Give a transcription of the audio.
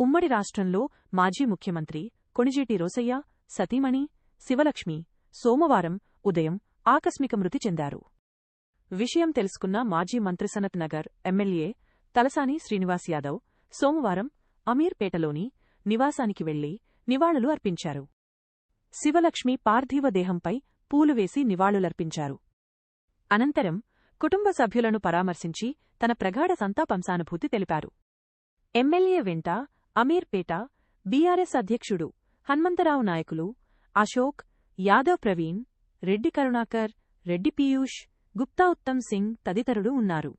ఉమ్మడి రాష్ట్రంలో మాజీ ముఖ్యమంత్రి కొణిజేటి రోసయ్య సతీమణి శివలక్ష్మి సోమవారం ఉదయం ఆకస్మిక మృతి చెందారు. విషయం తెలుసుకున్న మాజీ మంత్రి సనత్ నగర్ ఎమ్మెల్యే తలసాని శ్రీనివాస్ యాదవ్ సోమవారం అమీర్పేటలోని నివాసానికి వెళ్ళి నివాళులు అర్పించారు. శివలక్ష్మి పార్థివ దేహంపై పూలు వేసి నివాళులర్పించారు. అనంతరం కుటుంబ సభ్యులను పరామర్శించి తన ప్రగాఢ సంతాపంసానుభూతి తెలిపారు. ఎమ్మెల్యే వెంట అమీర్పేట బీఆర్ఎస్ అధ్యక్షుడు హన్మంతరావు నాయకులు అశోక్ యాదవ్ ప్రవీణ్ రెడ్డి కరుణాకర్ రెడ్డి పీయూష్ గుప్తా ఉత్తమ్ సింగ్ తదితరులు ఉన్నారు.